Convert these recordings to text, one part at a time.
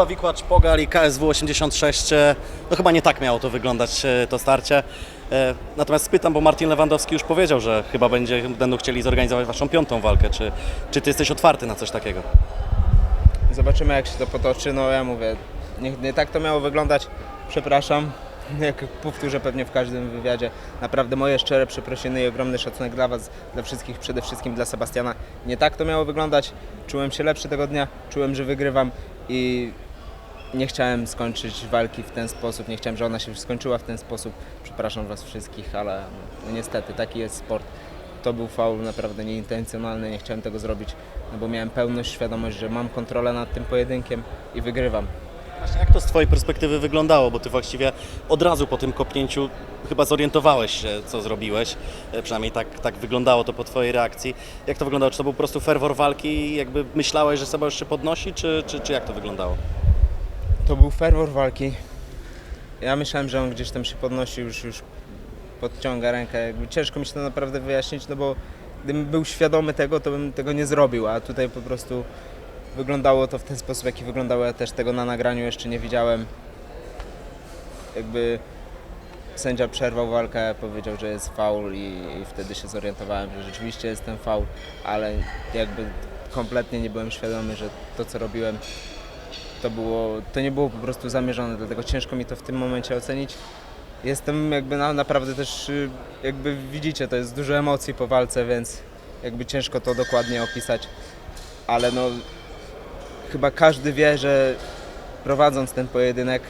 Kuba Wikłacz, Pogal i KSW 86. e, No chyba nie tak miało to wyglądać, e, to starcie. E, Natomiast spytam, bo Martin Lewandowski już powiedział, że chyba będzie, będą chcieli zorganizować waszą piątą walkę. Czy, czy ty jesteś otwarty na coś takiego? Zobaczymy jak się to potoczy. No ja mówię, nie, nie tak to miało wyglądać. Przepraszam. Jak powtórzę pewnie w każdym wywiadzie, naprawdę moje szczere przeprosiny i ogromny szacunek dla Was, dla wszystkich, przede wszystkim dla Sebastiana. Nie tak to miało wyglądać. Czułem się lepszy tego dnia, czułem, że wygrywam i nie chciałem skończyć walki w ten sposób, nie chciałem, że ona się skończyła w ten sposób. Przepraszam Was wszystkich, ale no niestety taki jest sport. To był faul naprawdę nieintencjonalny, nie chciałem tego zrobić, no bo miałem pełną świadomość, że mam kontrolę nad tym pojedynkiem i wygrywam. Jak to z twojej perspektywy wyglądało? Bo ty właściwie od razu po tym kopnięciu chyba zorientowałeś się, co zrobiłeś. E, Przynajmniej tak, tak wyglądało to po twojej reakcji. Jak to wyglądało? Czy to był po prostu ferwor walki i jakby myślałeś, że Seba już się podnosi, czy, czy, czy jak to wyglądało? To był ferwor walki. Ja myślałem, że on gdzieś tam się podnosi, już, już podciąga rękę. Jakby ciężko mi się to naprawdę wyjaśnić, no bo gdybym był świadomy tego, to bym tego nie zrobił, a tutaj po prostu wyglądało to w ten sposób, jaki wyglądało. Ja też tego na nagraniu jeszcze nie widziałem. Jakby sędzia przerwał walkę, powiedział, że jest faul i, i wtedy się zorientowałem, że rzeczywiście jest ten faul, ale jakby kompletnie nie byłem świadomy, że to co robiłem to, było, to nie było po prostu zamierzone, dlatego ciężko mi to w tym momencie ocenić. Jestem jakby na, naprawdę też, y, jakby widzicie, to jest dużo emocji po walce, więc jakby ciężko to dokładnie opisać, ale no chyba każdy wie, że prowadząc ten pojedynek,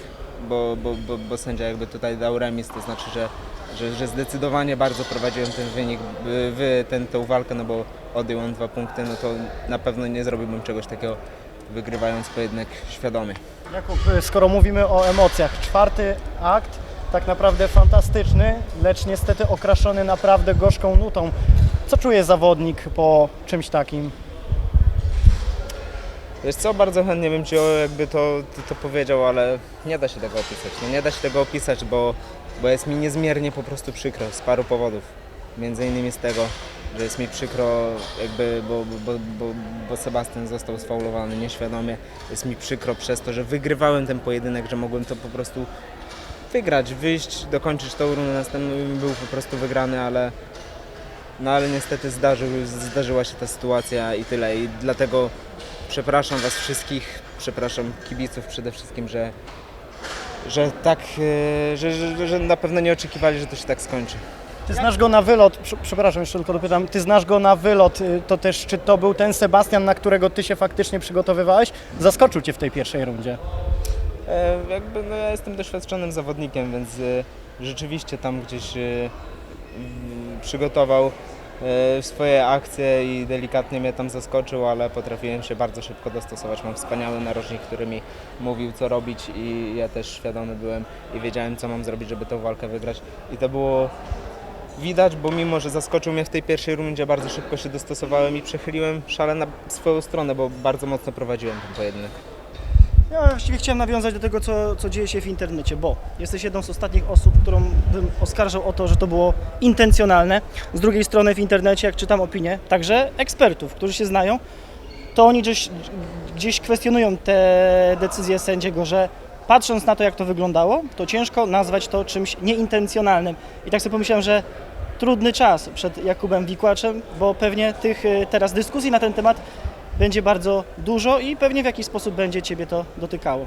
bo, bo, bo, bo sędzia jakby tutaj dał remis, to znaczy, że, że, że zdecydowanie bardzo prowadziłem ten wynik, wy, ten, tą walkę, no bo odjął on dwa punkty, no to na pewno nie zrobiłbym czegoś takiego wygrywając pojedynek świadomie. Jakub, skoro mówimy o emocjach, czwarty akt tak naprawdę fantastyczny, lecz niestety okraszony naprawdę gorzką nutą. Co czuje zawodnik po czymś takim? Wiesz co, bardzo chętnie bym Ci jakby to, to, to powiedział, ale nie da się tego opisać. No nie da się tego opisać, bo, bo jest mi niezmiernie po prostu przykro z paru powodów. Między innymi z tego, że jest mi przykro, jakby, bo, bo, bo, bo Sebastian został sfaulowany nieświadomie. Jest mi przykro przez to, że wygrywałem ten pojedynek, że mogłem to po prostu wygrać, wyjść, dokończyć tą rundę, następny był po prostu wygrany, ale no ale niestety zdarzył, zdarzyła się ta sytuacja i tyle. I dlatego przepraszam Was wszystkich, przepraszam kibiców przede wszystkim, że, że tak, e, że, że, że na pewno nie oczekiwali, że to się tak skończy. Ty znasz go na wylot, prze- przepraszam, jeszcze tylko dopytam, ty znasz go na wylot, y, to też czy to był ten Sebastian, na którego ty się faktycznie przygotowywałeś? Zaskoczył cię w tej pierwszej rundzie. E, jakby no, ja jestem doświadczonym zawodnikiem, więc e, rzeczywiście tam gdzieś e, przygotował e, swoje akcje i delikatnie mnie tam zaskoczył, ale potrafiłem się bardzo szybko dostosować. Mam wspaniały narożnik, który mi mówił co robić i ja też świadomy byłem i wiedziałem co mam zrobić, żeby tę walkę wygrać. I to było widać, bo mimo, że zaskoczył mnie w tej pierwszej rundzie, bardzo szybko się dostosowałem i przechyliłem szale na swoją stronę, bo bardzo mocno prowadziłem ten pojedynek. Ja właściwie chciałem nawiązać do tego, co, co dzieje się w internecie, bo jesteś jedną z ostatnich osób, którą bym oskarżał o to, że to było intencjonalne. Z drugiej strony w internecie, jak czytam opinie, także ekspertów, którzy się znają, to oni gdzieś, gdzieś kwestionują te decyzje sędziego, że patrząc na to, jak to wyglądało, to ciężko nazwać to czymś nieintencjonalnym. I tak sobie pomyślałem, że trudny czas przed Jakubem Wikłaczem, bo pewnie tych y, teraz dyskusji na ten temat będzie bardzo dużo i pewnie w jakiś sposób będzie Ciebie to dotykało.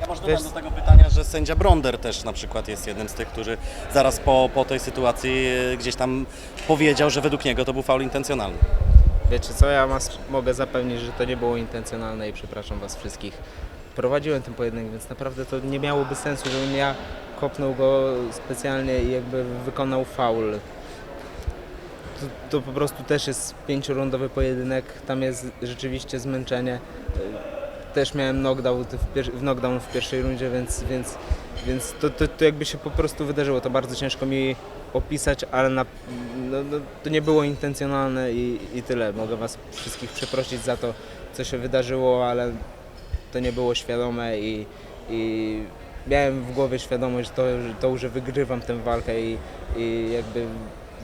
Ja może Wiesz- dodam do tego pytania, że sędzia Bronder też na przykład jest jednym z tych, którzy zaraz po, po tej sytuacji e, gdzieś tam powiedział, że według niego to był faul intencjonalny. Wiecie co, ja was mogę zapewnić, że to nie było intencjonalne i przepraszam was wszystkich. Prowadziłem ten pojedynek, więc naprawdę to nie miałoby sensu, żebym ja kopnął go specjalnie i jakby wykonał faul. To, to po prostu też jest pięciorundowy pojedynek, tam jest rzeczywiście zmęczenie. Też miałem knockdown w, pier- knockdown w pierwszej rundzie, więc, więc, więc to, to, to jakby się po prostu wydarzyło. To bardzo ciężko mi opisać, ale na, no, no, to nie było intencjonalne i, i tyle. Mogę Was wszystkich przeprosić za to, co się wydarzyło, ale to nie było świadome i, i miałem w głowie świadomość to, że, to, że wygrywam tę walkę i, i jakby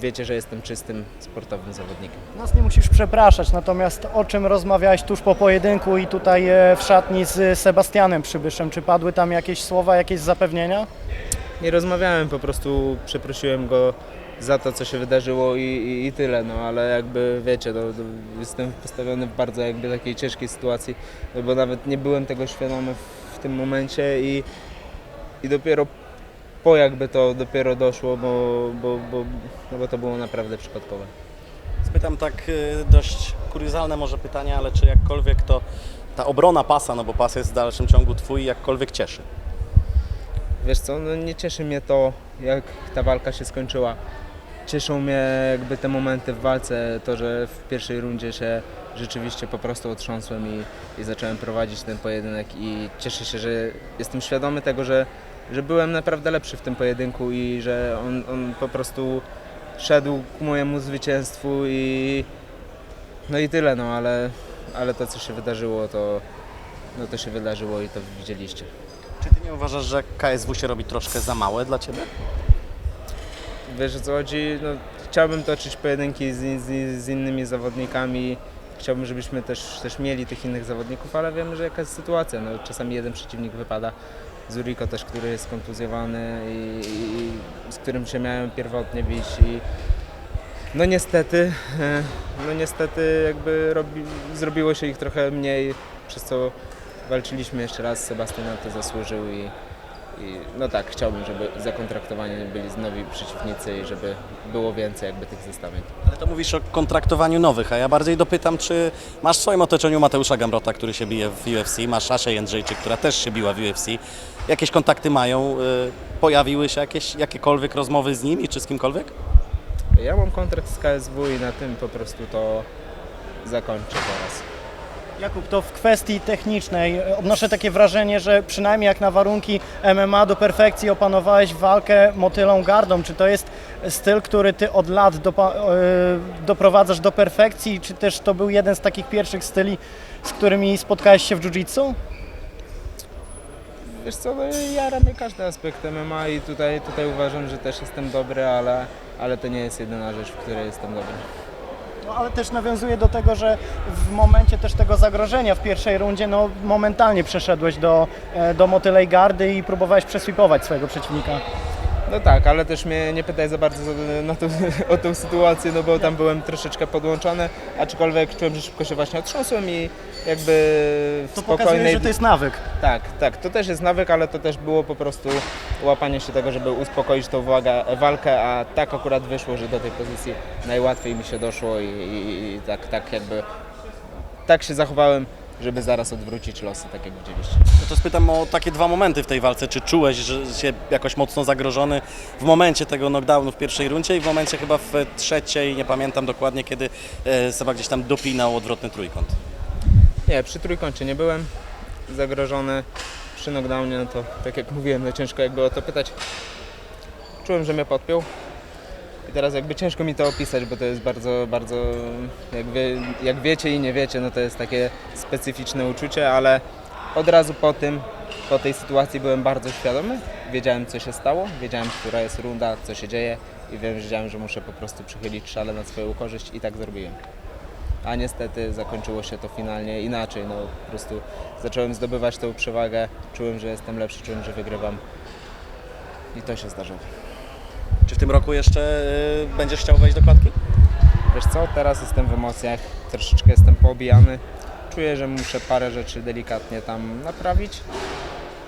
wiecie, że jestem czystym sportowym zawodnikiem. Nas nie musisz przepraszać, natomiast o czym rozmawiałeś tuż po pojedynku i tutaj e, w szatni z Sebastianem Przybyszem? Czy padły tam jakieś słowa, jakieś zapewnienia? Nie rozmawiałem, po prostu przeprosiłem go za to, co się wydarzyło i, i, i tyle, no ale jakby wiecie, no, no, jestem postawiony w bardzo jakby takiej ciężkiej sytuacji, no, bo nawet nie byłem tego świadomy w, w tym momencie i, i dopiero po jakby to dopiero doszło, bo, bo, bo, no, bo to było naprawdę przypadkowe. Spytam tak y, dość kuriozalne może pytanie, ale czy jakkolwiek to ta obrona pasa, no bo pas jest w dalszym ciągu twój, jakkolwiek cieszy? Wiesz co, no nie cieszy mnie to, jak ta walka się skończyła. Cieszą mnie jakby te momenty w walce, to, że w pierwszej rundzie się rzeczywiście po prostu otrząsłem i, i zacząłem prowadzić ten pojedynek i cieszę się, że jestem świadomy tego, że, że byłem naprawdę lepszy w tym pojedynku i że on, on po prostu szedł ku mojemu zwycięstwu i no i tyle, no ale, ale to co się wydarzyło, to, no to się wydarzyło i to widzieliście. Czy ty nie uważasz, że KSW się robi troszkę za małe dla ciebie? Wiesz o co chodzi? No, chciałbym toczyć pojedynki z, z, z innymi zawodnikami. Chciałbym, żebyśmy też, też mieli tych innych zawodników, ale wiemy, że jaka jest sytuacja. No, czasami jeden przeciwnik wypada. Zuriko też, który jest kontuzjowany i, i z którym się miałem pierwotnie bić. I, no niestety, e, no niestety jakby robi, zrobiło się ich trochę mniej, przez co walczyliśmy jeszcze raz. Sebastian na to zasłużył i, i no tak, chciałbym, żeby zakontraktowani byli nowi przeciwnicy i żeby było więcej jakby tych zestawień. Ale to mówisz o kontraktowaniu nowych, a ja bardziej dopytam, czy masz w swoim otoczeniu Mateusza Gamrota, który się bije w UFC, masz Asię Jędrzejczyk, która też się biła w UFC. Jakieś kontakty mają? y, Pojawiły się jakieś, jakiekolwiek rozmowy z nimi, czy z kimkolwiek? Ja mam kontrakt z KSW i na tym po prostu to zakończę teraz. Jakub, to w kwestii technicznej e, odnoszę takie wrażenie, że przynajmniej jak na warunki MMA do perfekcji opanowałeś walkę motylą gardą. Czy to jest styl, który ty od lat e, doprowadzasz do perfekcji, czy też to był jeden z takich pierwszych styli, z którymi spotkałeś się w jiu-jitsu? Wiesz co, no jara każdy aspekt MMA i tutaj, tutaj uważam, że też jestem dobry, ale, ale to nie jest jedyna rzecz, w której jestem dobry. No, ale też nawiązuje do tego, że w momencie też tego zagrożenia w pierwszej rundzie, no momentalnie przeszedłeś do, e, do motylej gardy i próbowałeś przeswipować swojego przeciwnika. No tak, ale też mnie nie pytaj za bardzo to, o tą sytuację, no bo tam byłem troszeczkę podłączony, aczkolwiek czułem, że szybko się właśnie otrząsłem i jakby w To pokazuje, spokojnej... że to jest nawyk. Tak, tak, to też jest nawyk, ale to też było po prostu łapanie się tego, żeby uspokoić tą uwagę, walkę, a tak akurat wyszło, że do tej pozycji najłatwiej mi się doszło i, i, i tak, tak jakby tak się zachowałem, żeby zaraz odwrócić losy, tak jak widzieliście. No to spytam o takie dwa momenty w tej walce. Czy czułeś, że się jakoś mocno zagrożony w momencie tego knockdownu w pierwszej rundzie i w momencie chyba w trzeciej, nie pamiętam dokładnie kiedy, e, Seba gdzieś tam dopinał odwrotny trójkąt? Nie, przy trójkącie nie byłem zagrożony, przy knockdownie, no to tak jak mówiłem, no ciężko jakby o to pytać. Czułem, że mnie podpiął. I teraz jakby ciężko mi to opisać, bo to jest bardzo, bardzo, jak, wie, jak wiecie i nie wiecie, no to jest takie specyficzne uczucie, ale od razu po tym, po tej sytuacji byłem bardzo świadomy. Wiedziałem, co się stało, wiedziałem, która jest runda, co się dzieje i wiedziałem, że muszę po prostu przychylić szale na swoją korzyść i tak zrobiłem. A niestety zakończyło się to finalnie inaczej, no po prostu zacząłem zdobywać tą przewagę, czułem, że jestem lepszy, czułem, że wygrywam i to się zdarzyło. Czy w tym roku jeszcze e, będziesz chciał wejść do klatki? Wiesz co, teraz jestem w emocjach, troszeczkę jestem poobijany. Czuję, że muszę parę rzeczy delikatnie tam naprawić.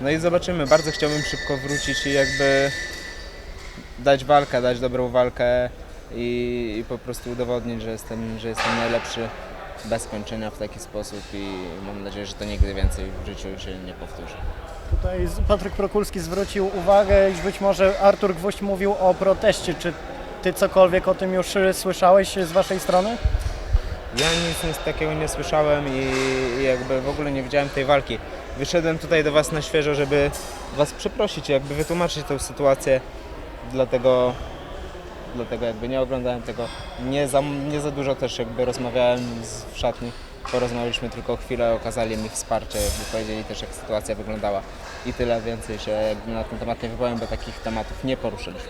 No i zobaczymy. Bardzo chciałbym szybko wrócić i jakby dać walkę, dać dobrą walkę i, i po prostu udowodnić, że jestem, że jestem najlepszy bez kończenia w taki sposób i mam nadzieję, że to nigdy więcej w życiu się nie powtórzy. Tutaj Patryk Prokulski zwrócił uwagę, iż być może Artur Gwóźdź mówił o proteście. Czy ty cokolwiek o tym już słyszałeś z waszej strony? Ja nic, nic takiego nie słyszałem i jakby w ogóle nie widziałem tej walki. Wyszedłem tutaj do Was na świeżo, żeby Was przeprosić, jakby wytłumaczyć tę sytuację, dlatego, dlatego jakby nie oglądałem tego. Nie za, nie za dużo też jakby rozmawiałem z, w szatni, porozmawialiśmy tylko chwilę, okazali mi wsparcie, jakby powiedzieli też jak sytuacja wyglądała i tyle więcej się jakby na ten temat nie wypowiem, bo takich tematów nie poruszyliśmy.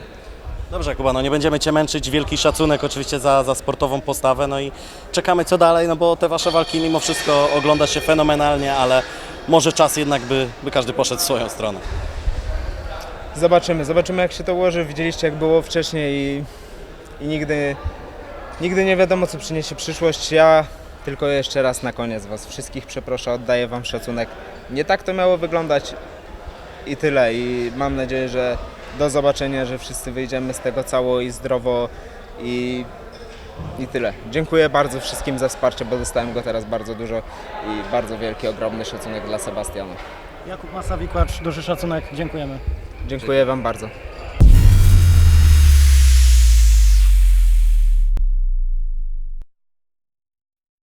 Dobrze, Kuba, no nie będziemy Cię męczyć. Wielki szacunek oczywiście za, za sportową postawę. No i czekamy co dalej, no bo te Wasze walki mimo wszystko ogląda się fenomenalnie, ale może czas jednak, by, by każdy poszedł w swoją stronę. Zobaczymy, zobaczymy jak się to ułoży. Widzieliście jak było wcześniej i, i nigdy, nigdy nie wiadomo co przyniesie przyszłość. Ja tylko jeszcze raz na koniec Was wszystkich przeproszę, oddaję Wam szacunek. Nie tak to miało wyglądać i tyle. I mam nadzieję, że do zobaczenia, że wszyscy wyjdziemy z tego cało i zdrowo i, i tyle. Dziękuję bardzo wszystkim za wsparcie, bo dostałem go teraz bardzo dużo i bardzo wielki, ogromny szacunek dla Sebastiana. Jakub Masawikłacz, duży szacunek, dziękujemy. Dziękuję Wam bardzo.